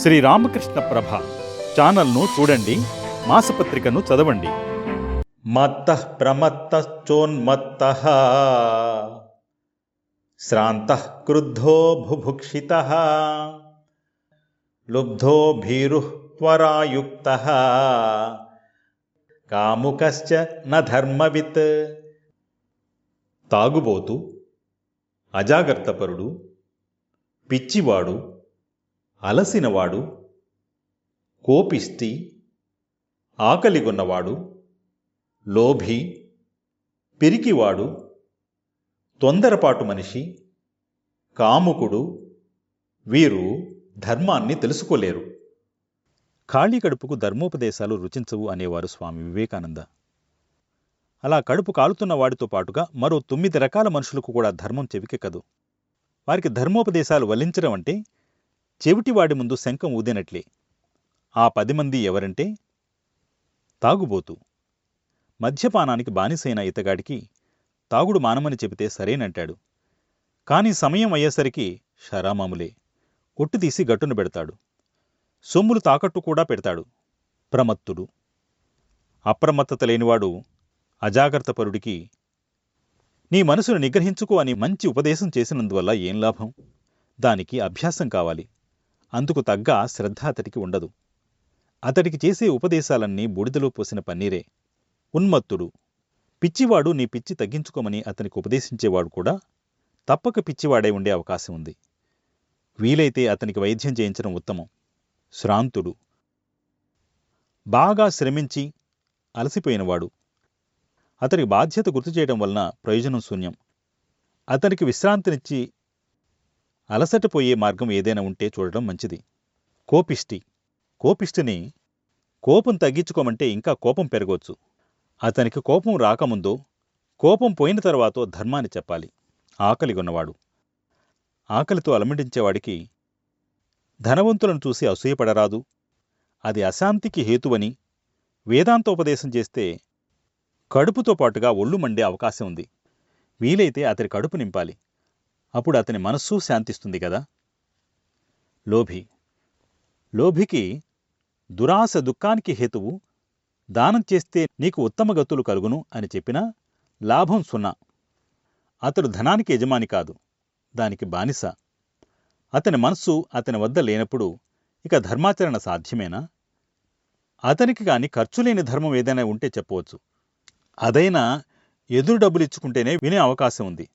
శ్రీ రామకృష్ణ ప్రభ ఛానల్ను చూడండి మాసపత్రికను చదవండి. మత్త ప్రమత్తశ్చోన్మత్త శ్రాంత క్రుద్ధో బుభుక్షిత లుబ్ధో భీరు త్వరాయుక్త కాముకశ్చ నధర్మవిత్ తాగుబోతు అజాగ్రత్తపరుడు పిచ్చివాడు అలసినవాడు కోపిష్టి ఆకలిగొన్నవాడు లోభి పిరికివాడు తొందరపాటు మనిషి కాముకుడు వీరు ధర్మాన్ని తెలుసుకోలేరు. ఖాళీ కడుపుకు ధర్మోపదేశాలు రుచించవు అనేవారు స్వామి వివేకానంద. అలా కడుపు కాలుతున్న వాడితో పాటుగా మరో తొమ్మిది రకాల మనుషులకు కూడా ధర్మం చెవికెక్కదు. వారికి ధర్మోపదేశాలు వల్లించడం అంటే చెవిటివాడి ముందు శంఖం ఊదినట్లే. ఆ పది మంది ఎవరంటే? తాగుబోతు. మద్యపానానికి బానిసైన ఇతగాడికి తాగుడు మానమని చెబితే సరేనంటాడు. కాని సమయం అయ్యేసరికి షరామాములే. కొట్టు తీసి గట్టున పెడతాడు. సొమ్ములు తాకట్టు కూడా పెడతాడు. ప్రమత్తుడు. అప్రమత్తత లేనివాడు అజాగ్రత్తపరుడికి నీ మనసును నిగ్రహించుకో అని మంచి ఉపదేశం చేసినందువల్ల ఏం లాభం? దానికి అభ్యాసం కావాలి. అందుకు తగ్గ శ్రద్ధ అతడికి ఉండదు. అతడికి చేసే ఉపదేశాలన్నీ బూడిదలో పోసిన పన్నీరే. ఉన్మత్తుడు పిచ్చివాడు నీ పిచ్చి తగ్గించుకోమని అతనికి ఉపదేశించేవాడు కూడా తప్పక పిచ్చివాడై ఉండే అవకాశం ఉంది. వీలైతే అతనికి వైద్యం చేయించడం ఉత్తమం. శ్రాంతుడు బాగా శ్రమించి అలసిపోయినవాడు. అతనికి బాధ్యత గుర్తు చేయడం వలన ప్రయోజనం శూన్యం. అతనికి విశ్రాంతినిచ్చి అలసటపోయే మార్గం ఏదైనా ఉంటే చూడడం మంచిది. కోపిష్టి. కోపిష్టిని కోపం తగ్గించుకోమంటే ఇంకా కోపం పెరగవచ్చు అతనికి కోపం రాకముందో కోపం పోయిన తర్వాతో ధర్మాన్ని చెప్పాలి. ఆకలిగొన్నవాడు ఆకలితో అలమటించేవాడికి ధనవంతులను చూసి అసూయపడరాదు. అది అశాంతికి హేతువని వేదాంతోపదేశం చేస్తే కడుపుతో పాటుగా ఒళ్ళు మండే అవకాశం ఉంది. వీలైతే అతడి కడుపు నింపాలి. అప్పుడు అతని మనస్సు శాంతిస్తుంది కదా లోభి. లోభికి దురాశ దుఃఖానికి హేతువు దానం చేస్తే నీకు ఉత్తమ గతులు కలుగును అని చెప్పినా లాభం సున్నా. అతడు ధనానికి యజమాని కాదు దానికి బానిస. అతని మనస్సు అతని వద్ద లేనప్పుడు ఇక ధర్మాచరణ సాధ్యమేనా? అతనికి కాని ఖర్చు లేని ధర్మం ఏదైనా ఉంటే చెప్పవచ్చు. అదైనా ఎదురు డబ్బులు ఇచ్చుకుంటేనే వినే అవకాశం ఉంది.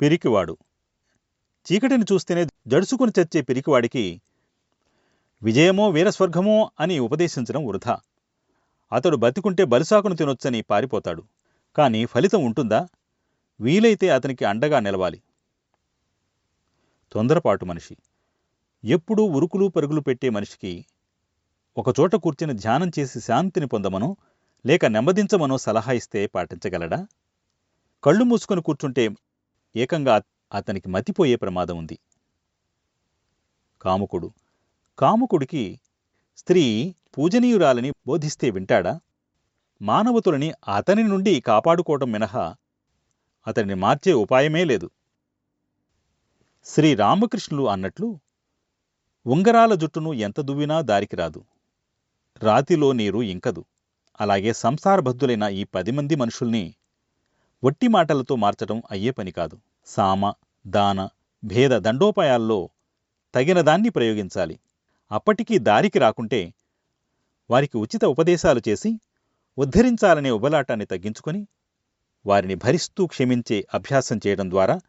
పిరికివాడు. చీకటిని చూస్తేనే జడుసుకుని చచ్చే పిరికివాడికి విజయమో వీరస్వర్గమో అని ఉపదేశించడం వృధా. అతడు బతికుంటే బలిసాకును తినొచ్చని పారిపోతాడు. కాని ఫలితం ఉంటుందా? వీలైతే అతనికి అండగా నిలవాలి. తొందరపాటు మనిషి. ఎప్పుడూ ఉరుకులు పరుగులు పెట్టే మనిషికి ఒకచోట కూర్చుని ధ్యానం చేసి శాంతిని పొందమనో లేక నెమ్మదించమనో సలహా ఇస్తే పాటించగలడా? కళ్ళు మూసుకొని కూర్చుంటే ఏకంగా అతనికి మతిపోయే ప్రమాదం ఉంది. కాముకుడు. కాముకుడికి స్త్రీ పూజనీయురాలని బోధిస్తే వింటాడా? మానవతులని అతని నుండి కాపాడుకోవటం మినహా అతనిని మార్చే ఉపాయమే లేదు. శ్రీరామకృష్ణులు అన్నట్లు ఉంగరాల జుట్టును ఎంత దువ్వినా దారికి రాదు. రాతిలో నీరు ఇంకదు. అలాగే సంసారబద్ధులైన ఈ పది మంది మనుషుల్ని వట్టి మాటలతో మార్చడం అయ్యే పని కాదు. సామ దాన భేద దండోపాయాల్లో తగినదాన్ని ప్రయోగించాలి. అప్పటికీ దారికి రాకుంటే వారికి ఉచిత ఉపదేశాలు చేసి ఉద్ధరించాలనే ఉబలాటాన్ని తగ్గించుకొని వారిని భరిస్తూ క్షమించే అభ్యాసం చేయడం ద్వారా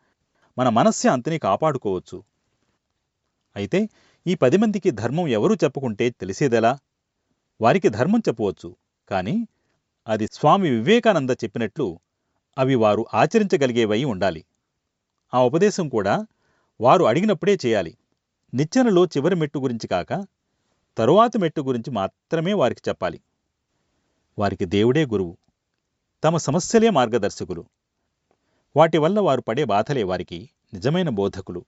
మన మనశ్శాంతిని కాపాడుకోవచ్చు. అయితే ఈ పది మందికి ధర్మం ఎవరూ చెప్పుకుంటే తెలిసేదెలా? వారికి ధర్మం చెప్పవచ్చు. కానీ అది స్వామి వివేకానంద చెప్పినట్లు అవి వారు ఆచరించగలిగేవై ఉండాలి. ఆ ఉపదేశం కూడా వారు అడిగినప్పుడే చేయాలి. నిచ్చెనలో చివరి మెట్టు గురించి కాక తరువాత మెట్టు గురించి మాత్రమే వారికి చెప్పాలి. వారికి దేవుడే గురువు. తమ సమస్యలే మార్గదర్శకులు. వాటి వల్ల వారు పడే బాధలే వారికి నిజమైన బోధకులు.